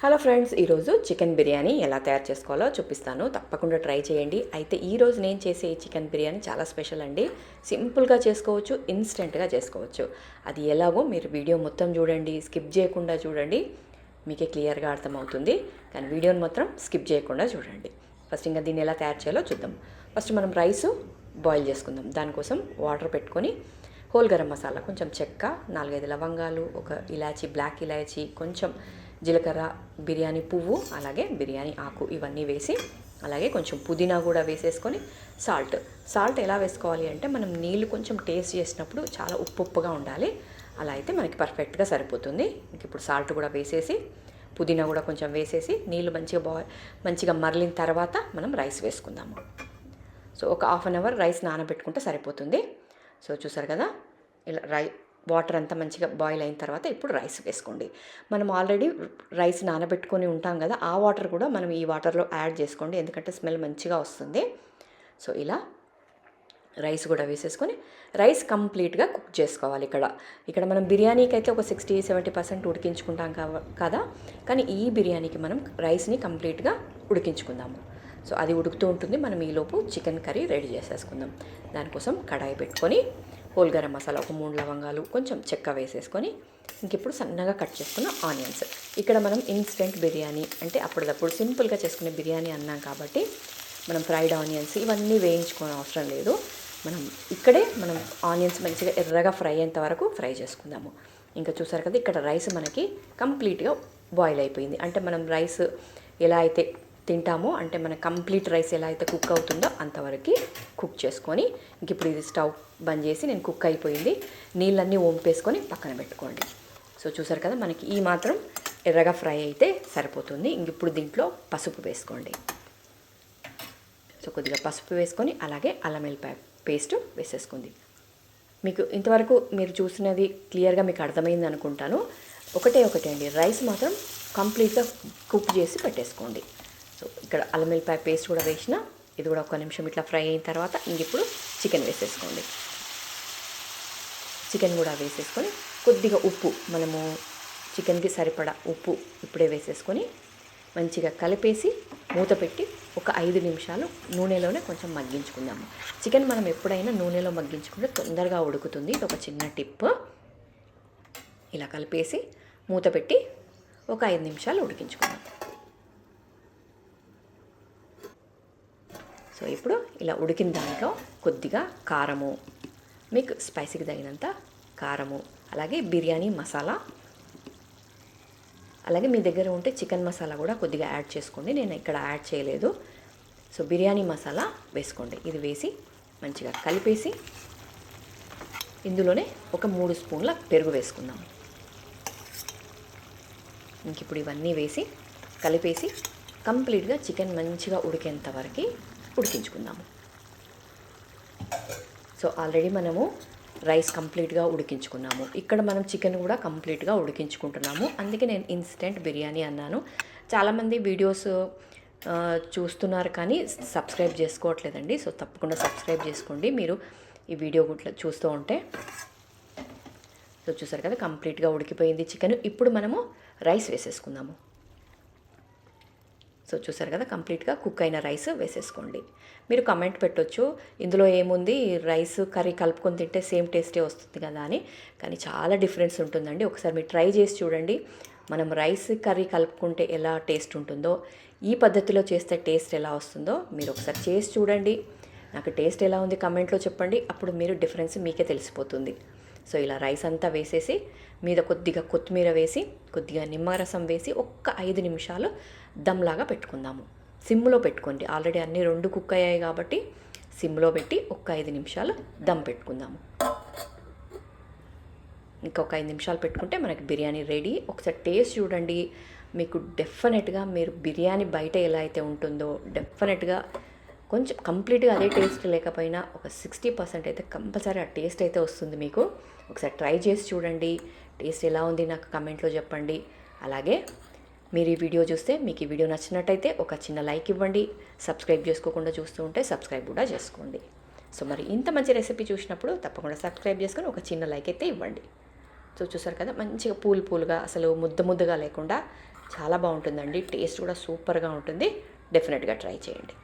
Hello friends ఈరోజు chicken biryani ఎలా తయారు చేసుకోవాలో చూపిస్తాను. తప్పకుండా ట్రై చేయండి. అయితే ఈరోజు నేను చేసే ఈ చికెన్ బిర్యానీ చాలా స్పెషల్ అండి. సింపుల్గా చేసుకోవచ్చు ఇన్స్టెంట్గా చేసుకోవచ్చు. అది ఎలాగో మీరు వీడియో మొత్తం చూడండి స్కిప్ చేయకుండా చూడండి. మీకే క్లియర్గా అర్థమవుతుంది. కానీ వీడియోని మాత్రం స్కిప్ చేయకుండా చూడండి. ఫస్ట్ ఇంకా దీన్ని ఎలా తయారు చేయాలో చూద్దాం. ఫస్ట్ మనం రైస్ బాయిల్ చేసుకుందాం. దానికోసం వాటర్ పెట్టుకొని హోల్ గరం మసాలా కొంచెం చెక్క నాలుగైదు లవంగాలు ఒక ఇలాచి బ్లాక్ ఇలాచి కొంచెం జీలకర్ర బిర్యానీ పువ్వు అలాగే బిర్యానీ ఆకు ఇవన్నీ వేసి అలాగే కొంచెం పుదీనా కూడా వేసేసుకొని సాల్ట్. సాల్ట్ ఎలా వేసుకోవాలి అంటే మనం నీళ్ళు కొంచెం టేస్ట్ చేసినప్పుడు చాలా ఉప్పు ఉప్పుగా ఉండాలి. అలా అయితే మనకి పర్ఫెక్ట్గా సరిపోతుంది. ఇంక ఇప్పుడు సాల్ట్ కూడా వేసేసి పుదీనా కూడా కొంచెం వేసేసి నీళ్ళు మంచిగా బా మంచిగా మరలిన తర్వాత మనం రైస్ వేసుకుందాము. సో ఒక హాఫ్ అన్ అవర్ రైస్ నానబెట్టుకుంటే సరిపోతుంది. సో చూసారు కదా? ఇలా రై వాటర్ అంతా మంచిగా బాయిల్ అయిన తర్వాత ఇప్పుడు రైస్ వేసుకోండి. మనం ఆల్రెడీ రైస్ నానబెట్టుకొని ఉంటాం కదా ఆ వాటర్ కూడా మనం ఈ వాటర్లో యాడ్ చేసుకోండి. ఎందుకంటే స్మెల్ మంచిగా వస్తుంది. సో ఇలా రైస్ కూడా వేసేసుకొని రైస్ కంప్లీట్గా కుక్ చేసుకోవాలి ఇక్కడ. ఇక్కడ మనం బిర్యానీకి అయితే ఒక సిక్స్టీ సెవెంటీ పర్సెంట్ ఉడికించుకుంటాం కదా? కానీ ఈ బిర్యానీకి మనం రైస్ని కంప్లీట్గా ఉడికించుకుందాము. సో అది ఉడుకుతూ ఉంటుంది. మనం ఈలోపు చికెన్ కర్రీ రెడీ చేసేసుకుందాం. దానికోసం కడాయి పెట్టుకొని హోల్ గరం మసాలా ఒక మూడు లవంగాలు కొంచెం చెక్క వేసేసుకొని ఇంక ఇప్పుడు సన్నగా కట్ చేసుకున్న ఆనియన్స్. ఇక్కడ మనం ఇన్స్టెంట్ బిర్యానీ అంటే అప్పటిదప్పుడు సింపుల్గా చేసుకునే బిర్యానీ అన్నాం కాబట్టి మనం ఫ్రైడ్ ఆనియన్స్ ఇవన్నీ వేయించుకోని అవసరం లేదు. మనం ఇక్కడే మనం ఆనియన్స్ మంచిగా ఎర్రగా ఫ్రై అయ్యేంత వరకు ఫ్రై చేసుకుందాము. ఇంకా చూసారు కదా ఇక్కడ రైస్ మనకి కంప్లీట్గా బాయిల్ అయిపోయింది. అంటే మనం రైస్ ఎలా అయితే తింటామో అంటే మన కంప్లీట్ రైస్ ఎలా అయితే కుక్ అవుతుందో అంతవరకు కుక్ చేసుకొని ఇంక ఇప్పుడు ఇది స్టవ్ బంద్ చేసి నేను కుక్ అయిపోయింది. నీళ్ళన్నీ వంపేసుకొని పక్కన పెట్టుకోండి. సో చూసారు కదా మనకి ఈ మాత్రం ఎర్రగా ఫ్రై అయితే సరిపోతుంది. ఇంక ఇప్పుడు దీంట్లో పసుపు వేసుకోండి. సో కొద్దిగా పసుపు వేసుకొని అలాగే అల్లం వెల్లిపాయ పేస్ట్ వేసేసుకుంది. మీకు ఇంతవరకు మీరు చూసినది క్లియర్గా మీకు అర్థమైంది అనుకుంటాను. ఒకటే ఒకటే అండి రైస్ మాత్రం కంప్లీట్గా కుక్ చేసి పెట్టేసుకోండి. సో ఇక్కడ అల్లం వెల్లిపాయ పేస్ట్ కూడా వేసిన. ఇది కూడా ఒక నిమిషం ఇట్లా ఫ్రై అయిన తర్వాత ఇంక ఇప్పుడు చికెన్ వేసేసుకోండి. చికెన్ కూడా వేసేసుకొని కొద్దిగా ఉప్పు మనము చికెన్కి సరిపడా ఉప్పు ఇప్పుడే వేసేసుకొని మంచిగా కలిపేసి మూత పెట్టి ఒక ఐదు నిమిషాలు నూనెలోనే కొంచెం మగ్గించుకుందాము. చికెన్ మనం ఎప్పుడైనా నూనెలో మగ్గించుకుంటే తొందరగా ఉడుకుతుంది. ఇది ఒక చిన్న టిప్. ఇలా కలిపేసి మూత పెట్టి ఒక ఐదు నిమిషాలు ఉడికించుకుందాం. సో ఇప్పుడు ఇలా ఉడికిన దాంట్లో కొద్దిగా కారము మీకు స్పైసీకి తగినంత కారము అలాగే బిర్యానీ మసాలా అలాగే మీ దగ్గర ఉంటే చికెన్ మసాలా కూడా కొద్దిగా యాడ్ చేసుకోండి. నేను ఇక్కడ యాడ్ చేయలేదు. సో బిర్యానీ మసాలా వేసుకోండి. ఇది వేసి మంచిగా కలిపేసి ఇందులోనే ఒక మూడు స్పూన్ల పెరుగు వేసుకుందాం. ఇంక ఇప్పుడు ఇవన్నీ వేసి కలిపేసి కంప్లీట్గా చికెన్ మంచిగా ఉడికేంత వరకు ఉడికించుకుందాము. సో ఆల్రెడీ మనము రైస్ కంప్లీట్గా ఉడికించుకున్నాము. ఇక్కడ మనం చికెన్ కూడా కంప్లీట్గా ఉడికించుకుంటున్నాము. అందుకే నేను ఇన్స్టెంట్ బిర్యానీ అన్నాను. చాలామంది వీడియోస్ చూస్తున్నారు కానీ సబ్స్క్రైబ్ చేసుకోవట్లేదండి. సో తప్పకుండా సబ్స్క్రైబ్ చేసుకోండి. మీరు ఈ వీడియో గుట్ల చూస్తూ ఉంటే. సో చూసారు కదా కంప్లీట్గా ఉడికిపోయింది చికెన్. ఇప్పుడు మనము రైస్ వేసేసుకుందాము. సో చూసారు కదా కంప్లీట్గా కుక్ అయిన రైస్ వేసేసుకోండి. మీరు కమెంట్ పెట్టొచ్చు ఇందులో ఏముంది? రైస్ కర్రీ కలుపుకొని తింటే సేమ్ టేస్టే వస్తుంది కదా అని. కానీ చాలా డిఫరెన్స్ ఉంటుందండి. ఒకసారి మీరు ట్రై చేసి చూడండి. మనం రైస్ కర్రీ కలుపుకుంటే ఎలా టేస్ట్ ఉంటుందో ఈ పద్ధతిలో చేస్తే టేస్ట్ ఎలా వస్తుందో మీరు ఒకసారి చేసి చూడండి. నాకు టేస్ట్ ఎలా ఉంది కమెంట్లో చెప్పండి. అప్పుడు మీరు డిఫరెన్స్ మీకే తెలిసిపోతుంది. సో ఇలా రైస్ అంతా వేసేసి మీద కొద్దిగా కొత్తిమీర వేసి కొద్దిగా నిమ్మరసం వేసి ఒక్క ఐదు నిమిషాలు దమ్లాగా పెట్టుకుందాము. సిమ్లో పెట్టుకోండి. ఆల్రెడీ అన్నీ రెండు కుక్ అయ్యాయి కాబట్టి సిమ్లో పెట్టి ఒక్క ఐదు నిమిషాలు దమ్ పెట్టుకుందాము. ఇంకొక ఐదు నిమిషాలు పెట్టుకుంటే మనకి బిర్యానీ రెడీ. ఒకసారి టేస్ట్ చూడండి. మీకు డెఫినెట్గా మీరు బిర్యానీ బయట ఎలా అయితే ఉంటుందో డెఫినెట్గా కొంచెం కంప్లీట్గా అదే టేస్ట్ లేకపోయినా ఒక సిక్స్టీ పర్సెంట్ అయితే కంపల్సరీ ఆ టేస్ట్ అయితే వస్తుంది మీకు. ఒకసారి ట్రై చేసి చూడండి. టేస్ట్ ఎలా ఉంది నాకు కమెంట్లో చెప్పండి. అలాగే మీరు ఈ వీడియో చూస్తే మీకు ఈ వీడియో నచ్చినట్టయితే ఒక చిన్న లైక్ ఇవ్వండి. సబ్స్క్రైబ్ చేసుకోకుండా చూస్తూ ఉంటే సబ్స్క్రైబ్ కూడా చేసుకోండి. సో మరి ఇంత మంచి రెసిపీ చూసినప్పుడు తప్పకుండా సబ్స్క్రైబ్ చేసుకొని ఒక చిన్న లైక్ అయితే ఇవ్వండి. సో చూసారు కదా మంచిగా పూలు పూలుగా అసలు ముద్ద ముద్దగా లేకుండా చాలా బాగుంటుందండి. టేస్ట్ కూడా సూపర్గా ఉంటుంది. డెఫినెట్గా ట్రై చేయండి.